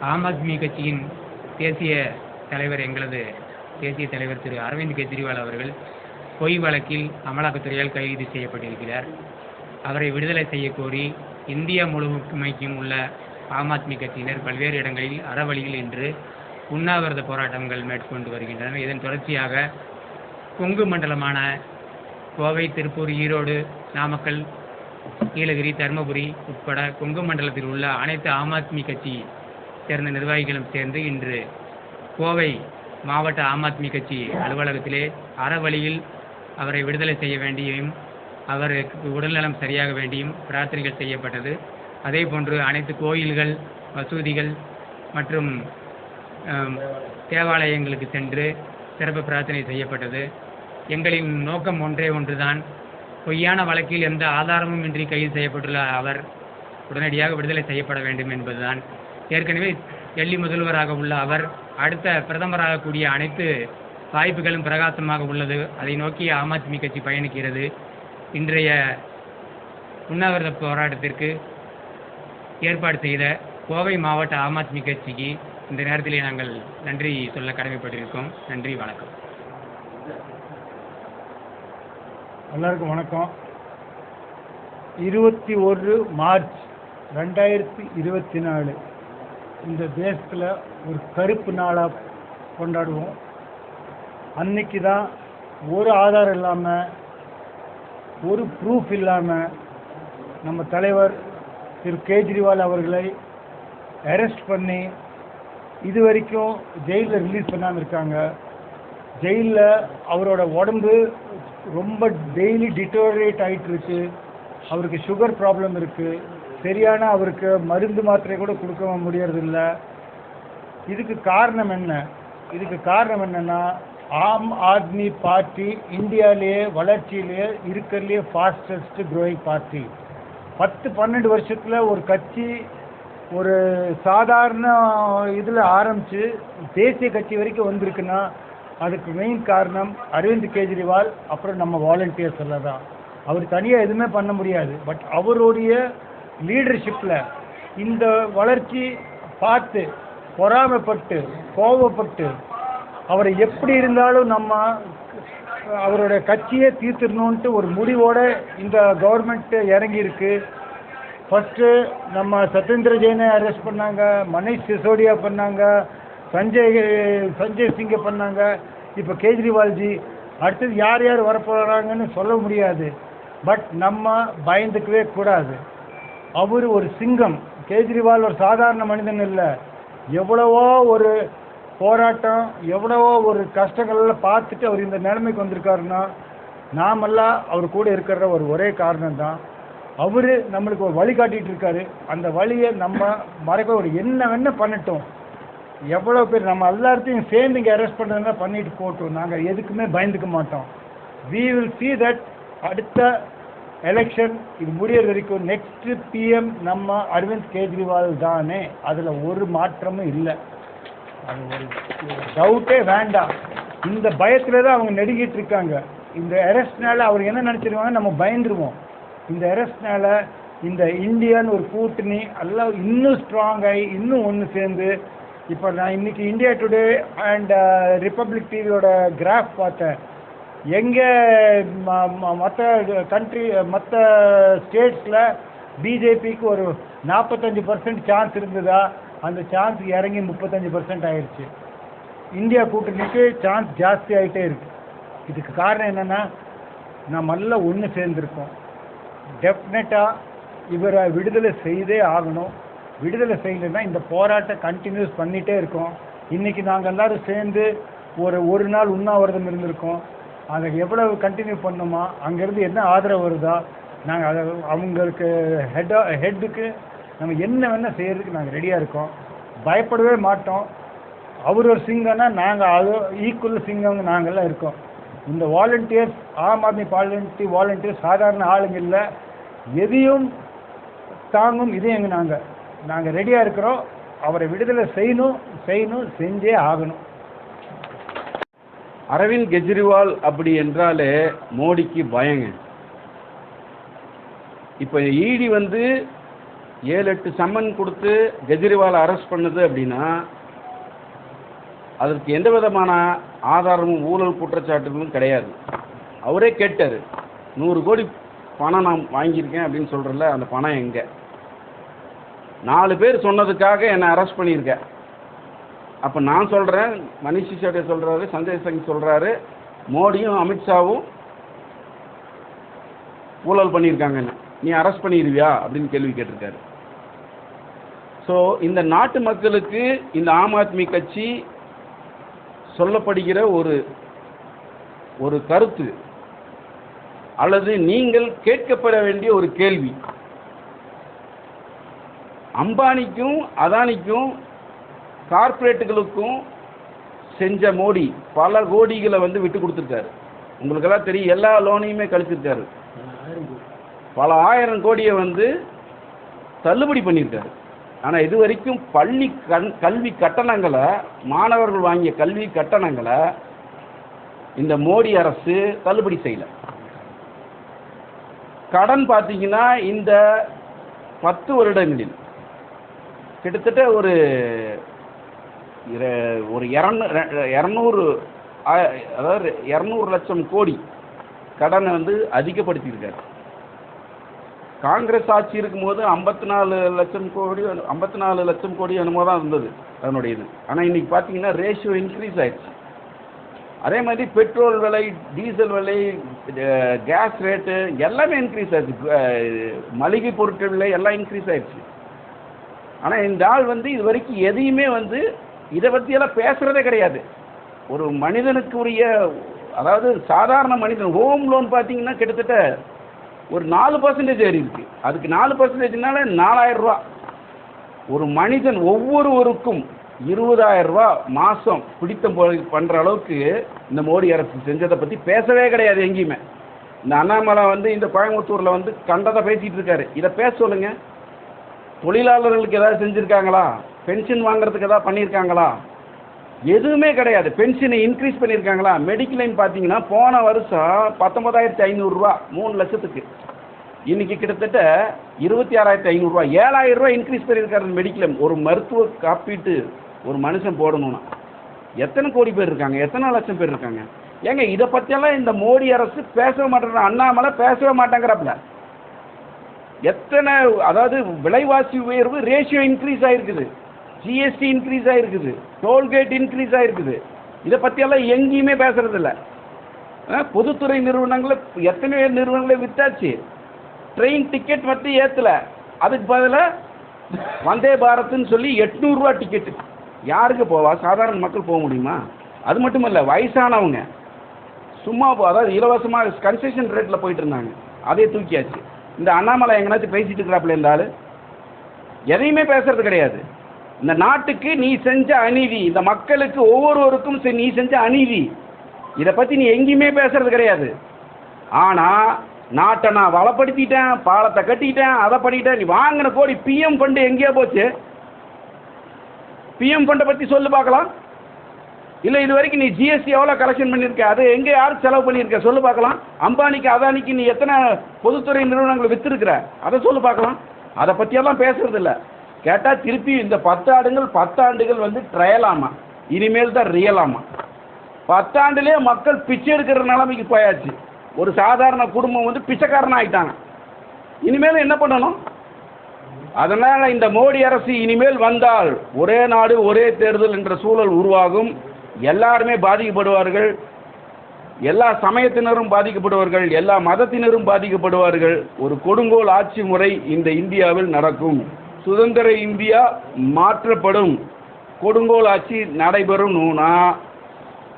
ஆம் ஆத்மி கட்சியின் தேசிய தலைவர் எங்களது தேசிய தலைவர் திரு அரவிந்த் கெஜ்ரிவால் அவர்கள் பொய் வழக்கில் அமலாக்கத்துறையால் கைது செய்யப்பட்டிருக்கிறார். அவரை விடுதலை செய்ய கோரி இந்தியா முழுமைக்கும் உள்ள ஆம் ஆத்மி கட்சியினர் பல்வேறு இடங்களில் அறவழியில் இன்று உண்ணாவிரத போராட்டங்கள் மேற்கொண்டு வருகின்றனர். இதன் தொடர்ச்சியாக கொங்கு மண்டலமான கோவை திருப்பூர் ஈரோடு நாமக்கல் நீலகிரி தருமபுரி உட்பட கொங்கு மண்டலத்தில் உள்ள அனைத்து ஆம் ஆத்மி கட்சி சேர்ந்த நிர்வாகிகளும் சேர்ந்து இன்று கோவை மாவட்ட ஆம் ஆத்மி கட்சி அலுவலகத்திலே அறவழியில் அவரை விடுதலை செய்ய வேண்டியும் அவருக்கு உடல்நலம் சரியாக வேண்டியும் பிரார்த்தனைகள் செய்யப்பட்டது. அதே போன்று அனைத்து கோயில்கள் மசூதிகள் மற்றும் தேவாலயங்களுக்கு சென்று சிறப்பு பிரார்த்தனை செய்யப்பட்டது. எங்களின் நோக்கம் ஒன்றே ஒன்றுதான். பொய்யான வழக்கில் எந்த ஆதாரமும் இன்றி கைது செய்யப்பட்டுள்ள அவர் உடனடியாக விடுதலை செய்யப்பட வேண்டும் என்பதுதான். ஏற்கனவே டெல்லி முதல்வராக உள்ள அவர் அடுத்த பிரதமராக கூடிய அனைத்து வாய்ப்புகளும் பிரகாசமாக உள்ளது. அதை நோக்கி ஆம் ஆத்மி கட்சி பயணிக்கிறது. இன்றைய உண்ணாவிரத போராட்டத்திற்கு ஏற்பாடு செய்த கோவை மாவட்ட ஆம் ஆத்மி கட்சிக்கு இந்த நேரத்திலே நாங்கள் நன்றி சொல்ல கடமைப்பட்டிருக்கோம். நன்றி வணக்கம். எல்லாருக்கும் வணக்கம். இருபத்தி ஒரு மார்ச் ரெண்டாயிரத்தி இருபத்தி நாலு. இந்த தேசத்தில் ஒரு கருப்பு நாளாக கொண்டாடுவோம். அன்னைக்கு தான் ஒரு ஆதாரம் இல்லாமல் ஒரு ப்ரூஃப் இல்லாமல் நம்ம தலைவர் திரு கேஜ்ரிவால் அவர்களை அரெஸ்ட் பண்ணி இது வரைக்கும் ஜெயிலில் ரிலீஸ் பண்ணாமல் இருக்காங்க. ஜெயிலில் அவரோட உடம்பு ரொம்ப டெய்லி டிட்டோரேட் ஆகிட்டு இருக்கு. அவருக்கு சுகர் ப்ராப்ளம் இருக்குது சரியான அவருக்கு மருந்து மாத்திரை கூட கொடுக்க முடியறதில்ல. இதுக்கு காரணம் என்ன? இதுக்கு காரணம் என்னன்னா ஆம் ஆத்மி பார்ட்டி இந்தியாவிலேயே வளர்ச்சியிலேயே இருக்கிறதுலே ஃபாஸ்டஸ்ட் growing பார்ட்டி பத்து பன்னெண்டு வருஷத்தில் ஒரு கட்சி ஒரு சாதாரண இதில் ஆரம்பித்து தேசிய கட்சி வரைக்கும் வந்திருக்குன்னா அதுக்கு மெயின் காரணம் அரவிந்த் கெஜ்ரிவால் அப்புறம் நம்ம வாலண்டியர்ஸ் எல்லாம் தான். அவர் தனியாக எதுவுமே பண்ண முடியாது. பட் அவருடைய லீடர்ஷிப்பில் இந்த வளர்ச்சி பார்த்து பொறாமைப்பட்டு கோபப்பட்டு அவரை எப்படி இருந்தாலும் நம்ம அவரோட கட்சியே தீர்த்திடணுன்ட்டு ஒரு முடிவோடு இந்த கவர்மெண்ட்டு இறங்கியிருக்கு. ஃபஸ்ட்டு நம்ம சத்யேந்திர ஜெயினை அரெஸ்ட் பண்ணாங்க மனிஷ் சிசோடியா பண்ணாங்க சஞ்சய் சஞ்சய் சிங்கை பண்ணாங்க இப்போ கேஜ்ரிவால்ஜி அடுத்தது யார் யார் வரப்போகிறாங்கன்னு சொல்ல முடியாது. பட் நம்ம பயந்துக்கவே கூடாது. அவர் ஒரு சிங்கம். கேஜ்ரிவால் ஒரு சாதாரண மனிதன் இல்லை. எவ்வளவோ ஒரு போராட்டம் எவ்வளவோ ஒரு கஷ்டங்கள்லாம் பார்த்துட்டு அவர் இந்த நிலைமைக்கு வந்திருக்காருன்னா நாமெல்லாம் அவர் கூட இருக்கிற ஒரு ஒரே காரணம் தான் அவர் நம்மளுக்கு ஒரு வழி காட்டிகிட்டு இருக்காரு. அந்த வழியை நம்ம மறைக்க ஒரு என்ன வேணா பண்ணட்டும். எவ்வளோ பேர் நம்ம எல்லாத்தையும் சேர்ந்து இங்கே அரெஸ்ட் பண்ணுறதுனா பண்ணிட்டு போட்டோம் நாங்கள் எதுக்குமே பயந்துக்க மாட்டோம். வி வில் சி தட் அடுத்த எலெக்ஷன் இது முடியிற வரைக்கும் நெக்ஸ்ட் பிஎம் நம்ம அரவிந்த் கெஜ்ரிவால் தானே அதில் ஒரு மாற்றமும் இல்லை. அது ஒரு டவுட்டே வேண்டாம். இந்த பயத்தில் தான் அவங்க நெடுங்கிட்டு இருக்காங்க. இந்த அரெஸ்ட்னால அவர் என்ன நினச்சிருவாங்க நம்ம பயந்துருவோம். இந்த அரெஸ்ட்னால இந்த இந்தியான்னு ஒரு கூட்டணி எல்லாம் இன்னும் ஸ்ட்ராங் ஆகி இன்னும் ஒன்று சேர்ந்து இப்போ நான் இன்னைக்கு இந்தியா டுடே அண்ட் ரிப்பப்ளிக் டிவியோட கிராஃப் பார்த்தேன். எங்கே மற்ற கண்ட்ரி மற்ற ஸ்டேட்ஸில் பிஜேபிக்கு ஒரு நாற்பத்தஞ்சு பர்சன்ட் சான்ஸ் இருந்ததா? அந்த சான்ஸ் இறங்கி முப்பத்தஞ்சு பர்சன்ட் ஆயிடுச்சு இந்தியா கூட்டணிக்கு சான்ஸ் ஜாஸ்தி ஆகிட்டே இருக்கு. இதுக்கு காரணம் என்னென்னா நம்ம எல்லாம் ஒன்று சேர்ந்துருக்கோம். டெஃபினட்டாக இவரை விடுதலை செய்தே ஆகணும். விடுதலை செய்யலைன்னா இந்த போராட்டம் கண்டினியூஸ் பண்ணிகிட்டே இருக்கோம். இன்றைக்கி நாங்கள் எல்லாரும் சேர்ந்து ஒரு ஒரு நாள் உண்ணாவிரதம் இருந்திருக்கோம். அதை எவ்வளவு கண்டினியூ பண்ணணுமா அங்கேருந்து என்ன ஆதரவு வருதா? நாங்கள் அதை அவங்களுக்கு ஹெட்டாக ஹெட்டுக்கு நம்ம என்ன வேணால் செய்கிறதுக்கு நாங்கள் ரெடியாக இருக்கோம். பயப்படவே மாட்டோம். அவர் ஒரு சிங்கம்னா நாங்கள் அது ஈக்குவல் சிங்கங்க நாங்கள்லாம் இருக்கோம். இந்த volunteers Aam Aadmi parliamentary volunteers சாதாரண ஆளுங்க இல்லை. எதையும் தாங்கும் இதயம் நாங்கள் நாங்கள் ரெடியாக இருக்கிறோம். அவரை விடுதலை செய்யணும் செய்யணும் செஞ்சே ஆகணும். அரவிந்த் கெஜ்ரிவால் அப்படி என்றாலே மோடிக்கு பயங்க. இப்போ இடி வந்து ஏழு எட்டு சம்மன் கொடுத்து கெஜ்ரிவால் அரெஸ்ட் பண்ணுது அப்படின்னா அதற்கு எந்த விதமான ஆதாரமும் ஊழல் குற்றச்சாட்டுகளும் கிடையாது. அவரே கேட்டார் நூறு கோடி பணம் நான் வாங்கியிருக்கேன் அப்படின்னு சொல்கிறல அந்த பணம் எங்கே? நாலு பேர் சொன்னதுக்காக என்னை அரெஸ்ட் பண்ணியிருக்கேன் அப்போ நான் சொல்கிறேன் மணிஷ் சிசோடியா சொல்கிறாரு சஞ்சய் சிங் சொல்கிறாரு மோடியும் அமித்ஷாவும் ஊழல் பண்ணியிருக்காங்கன்னு நீ அரெஸ்ட் பண்ணிடுவியா? அப்படின்னு கேள்வி கேட்டிருக்காரு. ஸோ இந்த நாட்டு மக்களுக்கு இந்த ஆம் ஆத்மி கட்சி சொல்லப்படுகிற ஒரு ஒரு கருத்து அல்லது நீங்கள் கேட்கப்பட வேண்டிய ஒரு கேள்வி. அம்பானிக்கும் அதானிக்கும் கார்ப்பரேட்டுகளுக்கும் செஞ்ச மோடி பல கோடிகளை வந்து விட்டு கொடுத்துருக்காரு. உங்களுக்கெல்லாம் தெரியும் எல்லா லோனையுமே கழிச்சிருக்காரு. பல ஆயிரம் கோடியை வந்து தள்ளுபடி பண்ணியிருக்காரு. ஆனால் இது வரைக்கும் பள்ளி கண் கல்வி கட்டணங்களை மாணவர்கள் வாங்கிய கல்வி கட்டணங்களை இந்த மோடி அரசு தள்ளுபடி செய்யலை. கடன் பார்த்தீங்கன்னா இந்த பத்து வருடங்களில் கிட்டத்தட்ட ஒரு இர- ஒரு இரநூ இரநூறு அதாவது இரநூறு லட்சம் கோடி கடனை வந்து அதிகப்படுத்தியிருக்காரு. காங்கிரஸ் ஆட்சி இருக்கும்போது ஐம்பத்தி நாலு லட்சம் கோடி ஐம்பத்தி நாலு லட்சம் கோடி என்னமோ தான் இருந்தது அதனுடைய இது ஆனால் இன்னைக்கு பார்த்தீங்கன்னா ரேஷியோ இன்க்ரீஸ் ஆயிடுச்சு. அதே மாதிரி பெட்ரோல் விலை டீசல் விலை கேஸ் ரேட்டு எல்லாமே இன்க்ரீஸ் ஆயிடுச்சு. மளிகை பொருட்கள் விலை எல்லாம் இன்க்ரீஸ் ஆயிடுச்சு. ஆனால் இந்த ஆள் வந்து இது வரைக்கும் எதையுமே வந்து இதை பற்றியெல்லாம் பேசுகிறதே கிடையாது. ஒரு மனிதனுக்குரிய அதாவது சாதாரண மனிதன் ஹோம் லோன் பார்த்தீங்கன்னா கிட்டத்தட்ட ஒரு நாலு பர்சன்டேஜ் ஏறி இருக்கு. அதுக்கு நாலு பர்சன்டேஜ்னால நாலாயிரம் ரூபா. ஒரு மனிதன் ஒவ்வொருவருக்கும் இருபதாயிரம் ரூபா மாதம் பிடித்தம் போய் பண்ணுற அளவுக்கு இந்த மோடி அரசு செஞ்சதை பற்றி பேசவே கிடையாது எங்கேயுமே. இந்த அண்ணாமலை வந்து இந்த கோயம்புத்தூரில் வந்து கண்டதை பேசிகிட்டு இருக்காரு. இதை பேச சொல்லுங்க. தொழிலாளர்களுக்கு ஏதாவது செஞ்சுருக்காங்களா? பென்ஷன் வாங்குறதுக்கு எதாவது பண்ணியிருக்காங்களா? எதுவுமே கிடையாது. பென்ஷனை இன்க்ரீஸ் பண்ணியிருக்காங்களா? மெடிக்கலைன் பார்த்தீங்கன்னா போன வருஷம் பத்தொன்பதாயிரத்தி ஐநூறுரூவா மூணு லட்சத்துக்கு. இன்னைக்கு கிட்டத்தட்ட இருபத்தி ஆறாயிரத்தி ஐநூறுரூவா ஏழாயிரம் ரூபா இன்க்ரீஸ் பண்ணியிருக்காரு மெடிக்கலைம் ஒரு மருத்துவ காப்பீட்டு ஒரு மனுஷன் போடணும்னா. எத்தனை கோடி பேர் இருக்காங்க? எத்தனை லட்சம் பேர் இருக்காங்க? ஏங்க இதை பற்றியெல்லாம் இந்த மோடி அரசு பேசவே மாட்டேங்கிற அண்ணாமலை பேசவே மாட்டேங்கிறாப்புல. எத்தனை அதாவது விலைவாசி உயர்வு ரேஷியோ இன்க்ரீஸ் ஆகிருக்குது ஜிஎஸ்டி இன்க்ரீஸ் ஆகிருக்குது டோல்கேட் இன்க்ரீஸ் ஆகிருக்குது இதை பற்றியெல்லாம் எங்கேயுமே பேசுறதில்ல. பொதுத்துறை நிறுவனங்களை எத்தனை நிறுவனங்களை விற்றாச்சு ட்ரெயின் டிக்கெட் மட்டும் ஏற்றல அதுக்கு பதிலாக வந்தே பாரத்னு சொல்லி எட்நூறுரூவா டிக்கெட்டு யாருக்கு போவா சாதாரண மக்கள் போக முடியுமா? அது மட்டும் இல்லை வயசானவங்க. சும்மா போ- அதாவது இலவசமாக கன்செஷன் ரேட்டில் போயிட்டு இருந்தாங்க. அதே தூக்கியாச்சு. இந்த அண்ணாமலை எங்கனாச்சும் பேசிட்டு இருக்கிறாப்புல இருந்தாலும் எதையுமே பேசுறது கிடையாது. இந்த நாட்டுக்கு நீ செஞ்ச அநீதி இந்த மக்களுக்கு ஒவ்வொருவருக்கும் செ- நீ செஞ்ச அநீதி இதை பற்றி நீ எங்கேயுமே பேசுறது கிடையாது. ஆனால் நாட்டை நான் வளப்படுத்திட்டேன் பாலத்தை கட்டிட்டேன் அதை பண்ணிட்டேன். நீ வாங்கின கோடி பிஎம் ஃபண்டு எங்கேயோ போச்சு. பிஎம் ஃபண்டை பற்றி சொல்லு பார்க்கலாம். இல்லை இது வரைக்கும் நீ ஜிஎஸ்டி எவ்வளோ கலெக்ஷன் பண்ணியிருக்க? அது எங்கே யார் செலவு பண்ணியிருக்க? சொல்லு பார்க்கலாம். அம்பானிக்கு அதானிக்கு நீ எத்தனை பொதுத்துறை நிறுவனங்களை விற்றுருக்குற அதை சொல்லு பார்க்கலாம். அதை பற்றியெல்லாம் பேசுறது இல்லை கேட்டால் திருப்பி இந்த பத்தாண்டுகள் பத்தாண்டுகள் வந்து ட்ரையலாமா இனிமேல் தான் ரியலாமா பத்தாண்டுலேயே மக்கள் பிச்சை எடுக்கிற நிலைமைக்கு போயாச்சு. ஒரு சாதாரண குடும்பம் வந்து பிச்சைக்காரன் ஆகிட்டாங்க இனிமேல் என்ன பண்ணணும்? அதனால் இந்த மோடி அரசு இனிமேல் வந்தால் ஒரே நாடு ஒரே தேர்தல் என்ற சூழல் உருவாகும். எல்லாருமே பாதிக்கப்படுவார்கள். எல்லா சமயத்தினரும் பாதிக்கப்படுவார்கள். எல்லா மதத்தினரும் பாதிக்கப்படுவார்கள். ஒரு கொடுங்கோல் ஆட்சி முறை இந்த இந்தியாவில் நடக்கும். சுதந்திர இந்தியா மாற்றப்படும். கொடுங்கோல் ஆட்சி நடைபெறும்னா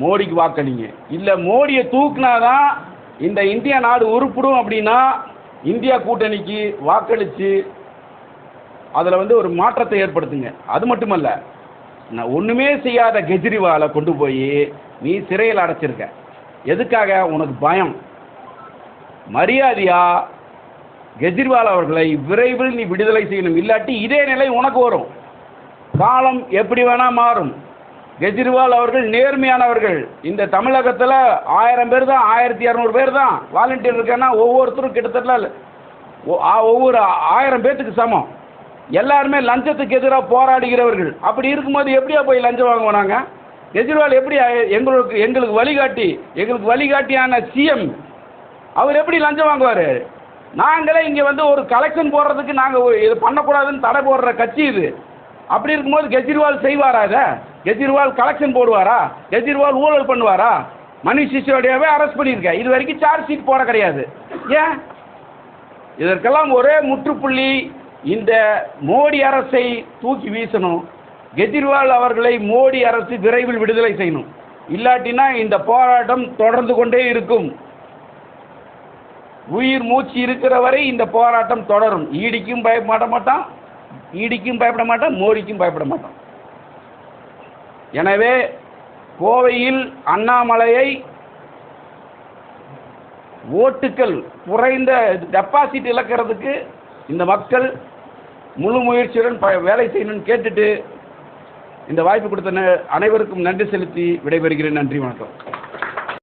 மோடிக்கு வாக்களிங்க. இல்லை மோடியை தூக்குனாதான் இந்த இந்தியா நாடு உருப்பிடும் அப்படின்னா இந்தியா கூட்டணிக்கு வாக்களித்து அதில் வந்து ஒரு மாற்றத்தை ஏற்படுத்துங்க. அது மட்டுமல்ல நான் ஒன்றுமே செய்யாத கெஜ்ரிவாலை கொண்டு போய் நீ சிறையில் அடைச்சிருக்க. எதுக்காக? உனக்கு பயம். மரியாதையாக கெஜ்ரிவால் அவர்களை விரைவில் நீ விடுதலை செய்யணும். இல்லாட்டி இதே நிலை உனக்கு வரும். காலம் எப்படி வேணால் மாறும். கெஜ்ரிவால் அவர்கள் நேர்மையானவர்கள். இந்த தமிழகத்தில் ஆயிரம் பேர் தான் ஆயிரத்தி இரநூறு பேர் தான் வாலண்டியர் இருக்கேன்னா ஒவ்வொருத்தரும் கிட்டத்தட்ட ஒவ்வொரு ஆயிரம் பேர்த்துக்கு சமம். எல்லாருமே லஞ்சத்துக்கு எதிராக போராடுகிறவர்கள். அப்படி இருக்கும்போது எப்படியா போய் லஞ்சம் வாங்குவோம் நாங்கள் கெஜ்ரிவால் எப்படி எங்களுக்கு எங்களுக்கு வழிகாட்டி எங்களுக்கு வழிகாட்டியான சிஎம் அவர் எப்படி லஞ்சம் வாங்குவார்? நாங்களே இங்கே வந்து ஒரு கலெக்ஷன் போடுறதுக்கு நாங்கள் இது பண்ணக்கூடாதுன்னு தடை போடுற கட்சி இது. அப்படி இருக்கும்போது கெஜ்ரிவால் செய்வாரா இதை? கெஜ்ரிவால் கலெக்ஷன் போடுவாரா? கெஜ்ரிவால் ஊழல் பண்ணுவாரா? மணிஷ் சிசோடியாவே அரெஸ்ட் பண்ணியிருக்கேன் இது வரைக்கும் சார்ஜ் ஷீட் போட கிடையாது. ஏன்? இதற்கெல்லாம் ஒரே முற்றுப்புள்ளி இந்த மோடி அரசை தூக்கி வீசணும். கெஜ்ரிவால் அவர்களை மோடி அரசு விரைவில் விடுதலை செய்யணும். இல்லாட்டினா இந்த போராட்டம் தொடர்ந்து கொண்டே இருக்கும். உயிர் மூச்சு இருக்கிற வரை இந்த போராட்டம் தொடரும். ஈடிக்கும் பயப்பட மாட்டான் ஈடிக்கும் பயப்பட மாட்டான் மோடிக்கும் பயப்பட மாட்டான். எனவே கோவையில் அண்ணாமலையை ஓட்டுக்கள் குறைந்த டெபாசிட் இழக்கிறதுக்கு இந்த மக்கள் முழு முயற்சியுடன் ப வேலை செய்யணும்னு கேட்டுட்டு இந்த வாய்ப்பு கொடுத்த அனைவருக்கும் நன்றி செலுத்தி விடைபெறுகிறேன். நன்றி வணக்கம்.